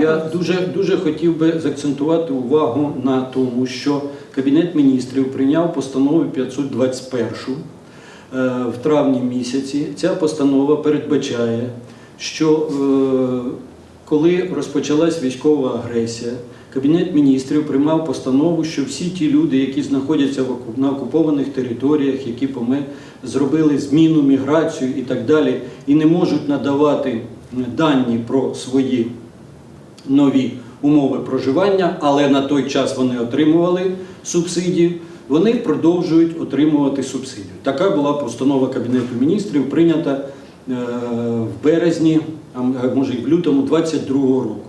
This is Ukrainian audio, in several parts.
Я дуже, дуже хотів би заакцентувати увагу на тому, що Кабінет міністрів прийняв постанову 521 е, в травні місяці. Ця постанова передбачає, що е, коли розпочалась військова агресія, Кабінет міністрів приймав постанову, що всі ті люди, які знаходяться на окупованих територіях, які зробили зміну, міграцію і так далі, і не можуть надавати дані про свої нові умови проживання, але на той час вони отримували субсидію, вони продовжують отримувати субсидію. Така була постанова Кабінету міністрів, прийнята е, в березні, а може і в лютому 2022 року.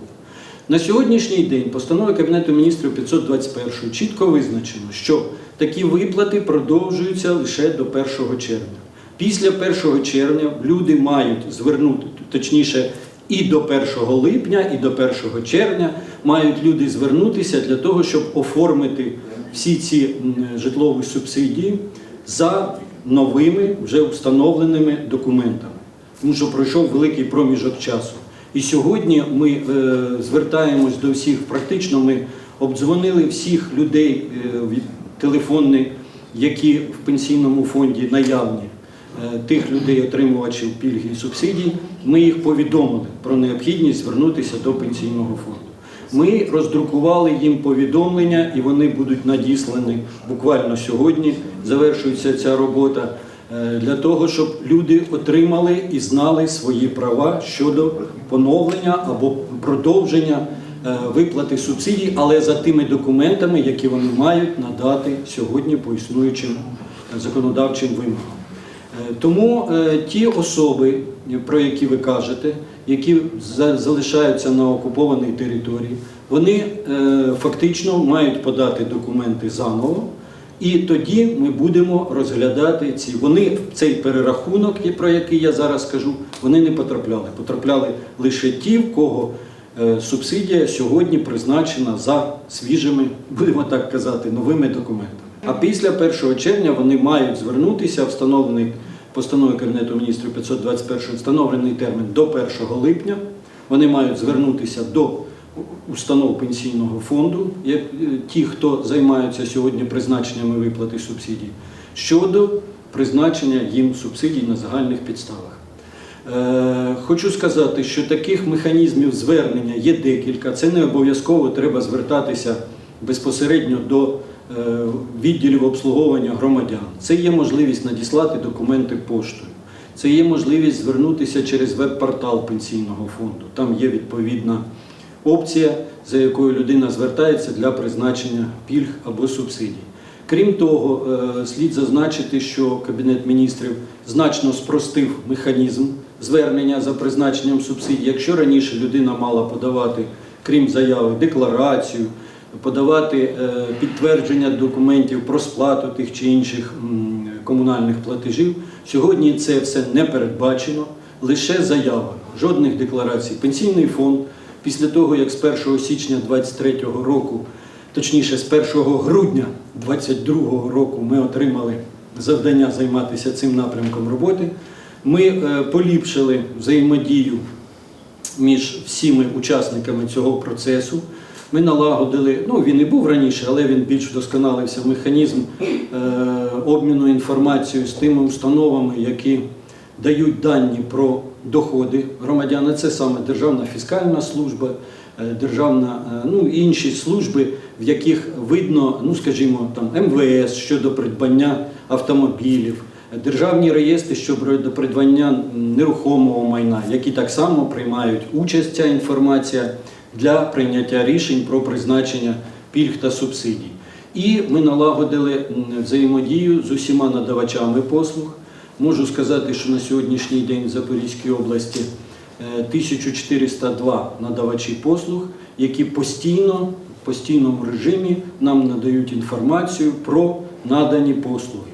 На сьогоднішній день постановою Кабінету міністрів 521 чітко визначено, що такі виплати продовжуються лише до 1 червня. Після 1 червня люди мають звернути, точніше, і до 1 липня, і до 1 червня мають люди звернутися для того, щоб оформити всі ці житлові субсидії за новими вже встановленими документами. Тому що пройшов великий проміжок часу. І сьогодні ми е, звертаємось до всіх. Практично ми обдзвонили всіх людей е, телефонних, які в пенсійному фонді наявні, тих людей, отримувачів пільги і субсидій. Ми їх повідомили про необхідність звернутися до пенсійного фонду. Ми роздрукували їм повідомлення, і вони будуть надіслані буквально сьогодні. Завершується ця робота е, для того, щоб люди отримали і знали свої права щодо поновлення або продовження е, виплати субсидій, але за тими документами, які вони мають надати сьогодні по існуючим е, законодавчим вимогам. Е, Тому е, ті особи, про які ви кажете, які залишаються на окупованій території, вони е, фактично мають подати документи заново, і тоді ми будемо розглядати ці. Вони в цей перерахунок, про який я зараз скажу, вони не потрапляли. Потрапляли лише ті, в кого субсидія сьогодні призначена за свіжими, будемо так казати, новими документами. А після 1 червня вони мають звернутися, встановлений постановою Кабінету міністрів 521 встановлений термін до 1 липня. Вони мають звернутися до установ пенсійного фонду, як е, ті, хто займаються сьогодні призначеннями виплати субсидій, щодо призначення їм субсидій на загальних підставах. Е, Хочу сказати, що таких механізмів звернення є декілька. Це не обов'язково треба звертатися безпосередньо до відділів обслуговування громадян. Це є можливість надіслати документи поштою. Це є можливість звернутися через веб-портал пенсійного фонду. Там є відповідна опція, за якою людина звертається для призначення пільг або субсидій. Крім того, е, слід зазначити, що Кабінет міністрів значно спростив механізм звернення за призначенням субсидій. Якщо раніше людина мала подавати, крім заяви, декларацію, подавати е, підтвердження документів про сплату тих чи інших комунальних платежів, сьогодні це все не передбачено, лише заява, жодних декларацій. Пенсійний фонд після того, як з 1 січня 2023 року Точніше, з 1 грудня 2022 року ми отримали завдання займатися цим напрямком роботи. Ми е, поліпшили взаємодію між всіми учасниками цього процесу. Ми налагодили, ну він і був раніше, але він більш вдосконалився механізм е, обміну інформацією з тими установами, які дають дані про доходи громадян. Це саме Державна фіскальна служба, е, державна, е, ну інші служби, в яких видно, ну скажімо, там МВС щодо придбання автомобілів, державні реєстри щодо придбання нерухомого майна, які так само приймають участь ця інформація для прийняття рішень про призначення пільг та субсидій. І ми налагодили взаємодію з усіма надавачами послуг. Можу сказати, що на сьогоднішній день в Запорізькій області е, 1402 надавачі послуг, які постійно в постійному режимі нам надають інформацію про надані послуги.